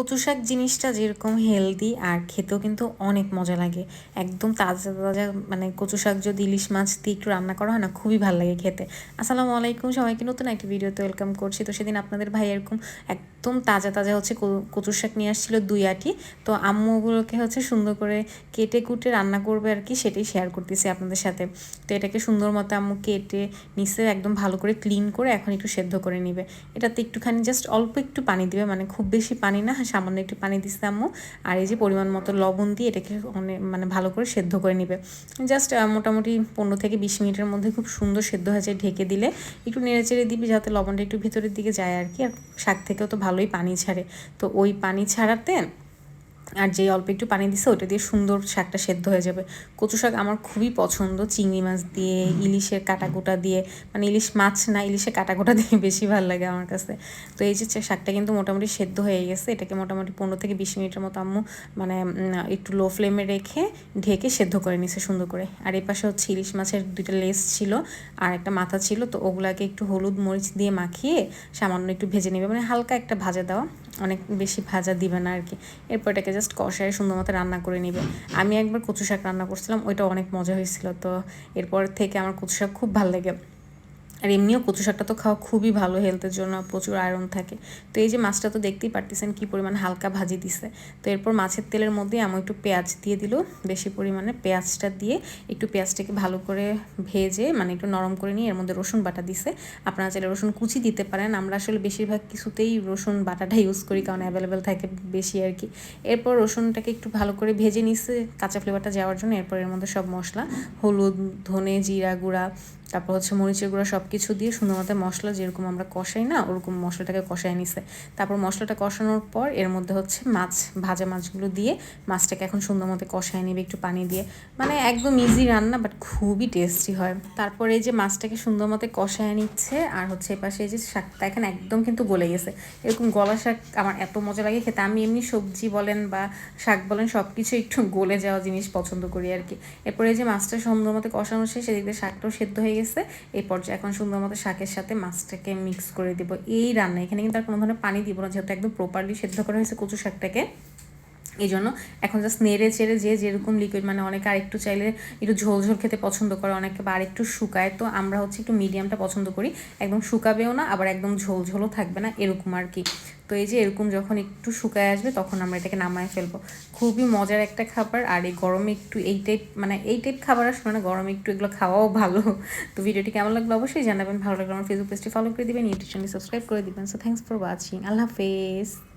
কচু শাক জিনিসটা যেরকম হেলদি আর খেতেও কিন্তু অনেক মজা লাগে। একদম তাজা তাজা মানে কচু শাক যদি ইলিশ মাছ দিয়ে একটু রান্না করা হয় না, খুবই ভালো লাগে খেতে। আসসালামু আলাইকুম সবাইকে, নতুন একটি ভিডিওতে ওয়েলকাম করছি। তো সেদিন আপনাদের ভাই এরকম একদম তাজা তাজা হচ্ছে কচু শাক নিয়ে আসছিল দুই আটি। তো আম্মুগুলোকে হচ্ছে সুন্দর করে কেটে, কুটে রান্না করবে আর কি, সেটাই শেয়ার করতেছি আপনাদের সাথে। তো এটাকে সুন্দর মতো আম্মু কেটে নিচে একদম ভালো করে ক্লিন করে এখন একটু সেদ্ধ করে নিবে। এটাতে একটুখানি জাস্ট অল্প একটু পানি দিবে মানে খুব বেশি পানি না সামান্য একটু পানি দিচ্ছে আর এই যে পরিমাণ মতো লবণ দিয়ে এটাকে মানে মানে ভালো করে সেদ্ধ করে নিবে। জাস্ট মোটামুটি পনেরো থেকে বিশ মিনিটের মধ্যে খুব সুন্দর সেদ্ধ হয়ে যায় ঢেকে দিলে। একটু নেড়ে চেড়ে দিবি যাতে লবণটা একটু ভিতরের দিকে যায় আর কি। আর শাক থেকেও তো ভালোই পানি ছাড়ে। তো ওই পানি ছাড়াতে আর যে অল্প একটু পানি দিছে, ওটা দিয়ে সুন্দর শাকটা সেদ্ধ হয়ে যাবে। কচু শাক আমার খুবই পছন্দ, চিংড়ি মাছ দিয়ে, ইলিশের কাটাকুটা দিয়ে মানে ইলিশ মাছ না, ইলিশের কাটাকুটা দিয়ে বেশি ভালো লাগে আমার কাছে। তো এই যে শাকটা কিন্তু মোটামুটি সেদ্ধ হয়ে গেছে, এটাকে মোটামুটি পনেরো থেকে বিশ মিনিটের মতো আম্মু মানে একটু লো ফ্লেমে রেখে ঢেকে সেদ্ধ করে নিছে সুন্দর করে। আর এই পাশে হচ্ছে ইলিশ মাছের দুইটা লেস ছিল আর একটা মাথা ছিল, তো ওগুলাকে একটু হলুদ মরিচ দিয়ে মাখিয়ে সামান্য একটু ভেজে নেবে মানে হালকা একটা ভাজা দেওয়া। অনেক বেশি ভাজা দিবে না আর কি এরপর এটাকে জাস্ট কষায় সুন্দর মতো রান্না করে নিবে। আমি একবার কচু শাক রান্না করছিলাম, ওইটা অনেক মজা হয়েছিল। তো এরপর থেকে আমার কচু শাক খুব ভালো লাগে। আর এমনিও কচু শাকটা তো খাওয়া খুবই ভালো হেলথের জন্য প্রচুর আয়রন থাকে। তো এই যে মাছটা তো দেখতেই পারতেছেন কী পরিমাণ হালকা ভাজি দিছে। তো এরপর মাছের তেলের মধ্যে আমি একটু পেঁয়াজ দিয়ে দিল, বেশি পরিমাণে পেঁয়াজটা দিয়ে একটু পেঁয়াজটাকে ভালো করে ভেজে মানে একটু নরম করে নিয়ে এর মধ্যে রসুন বাটা দিছে। আপনারা চাইলে রসুন কুচি দিতে পারেন, আমরা আসলে বেশিরভাগ কিছুতেই রসুন বাটাটা ইউজ করি কারণ অ্যাভেলেবেল থাকে বেশি আর কি। এরপর রসুনটাকে একটু ভালো করে ভেজে নিছে, কাঁচা ফ্লেভারটা যাওয়ার জন্য, এরপর এর মধ্যে সব মশলা, হলুদ, ধনে, জিরা গুঁড়া তারপর হচ্ছে মরিচের গুঁড়া সব কিছু দিয়ে সুন্দর মতো মশলা যেরকম আমরা কষাই না, ওরকম মশলাটাকে কষাই নিছে। তারপর মশলাটা কষানোর পর এর মধ্যে হচ্ছে মাছ, ভাজা মাছগুলো দিয়ে মাছটাকে এখন সুন্দর মতো কষায় নিবে একটু পানি দিয়ে। মানে একদম ইজি রান্না বাট খুবই টেস্টি হয়। তারপর এই যে মাছটাকে সুন্দর মতো কষায় নিচ্ছে, আর হচ্ছে এপাশে এই যে শাকটা এখানে একদম কিন্তু গলে গেছে। এরকম গলা শাক আমার এত মজা লাগে খেতে। আমি এমনি সবজি বলেন বা শাক বলেন সব কিছু একটু গলে যাওয়া জিনিস পছন্দ করি আর কি। এরপরে এই যে মাছটা সুন্দর মতো কষানো শেষ, এদিক শাকটাও সেদ্ধ হয়ে গেছে এই পর্যায়ে এখন সুন্দর মতো শাকের সাথে মাছটাকে মিক্স করে দিব। এই রান্না এখানে কিন্তু আর কোনো ধরনের পানি দিব না, যেহেতু একদম প্রপারলি সেদ্ধ করা হয়েছে কচু শাকটাকে। এই জন্য এখন জাস্ট নেড়ে চেড়ে যে যেরকম লিকুইড মানে অনেকে আরেকটু চাইলে একটু ঝোল ঝোল খেতে পছন্দ করে, অনেকে বা আরেকটু শুকায়, তো আমরা হচ্ছে একটু মিডিয়ামটা পছন্দ করি। একদম শুকাবেও না, আবার একদম ঝোল ঝোলও থাকবে না, এরকম আর কি। তো এই যে এরকম যখন একটু শুকায় আসবে তখন আমরা এটাকে নামায় ফেলব। খুবই মজার একটা খাবার আর এই গরমে একটু এই টাইপ মানে এই টাইপ খাবার আসলে না, গরমে একটু এগুলো খাওয়াও ভালো। তো ভিডিওটি কেমন লাগল অবশ্যই জানাবেন, ভালো লাগল আমার ফেসবুক পেজটি ফলো করে দিবেন ইউটিউব চ্যানেল সাবস্ক্রাইব করে দিবেন। সো থ্যাংকস ফর ওয়াচিং আল্লাহ হাফেজ।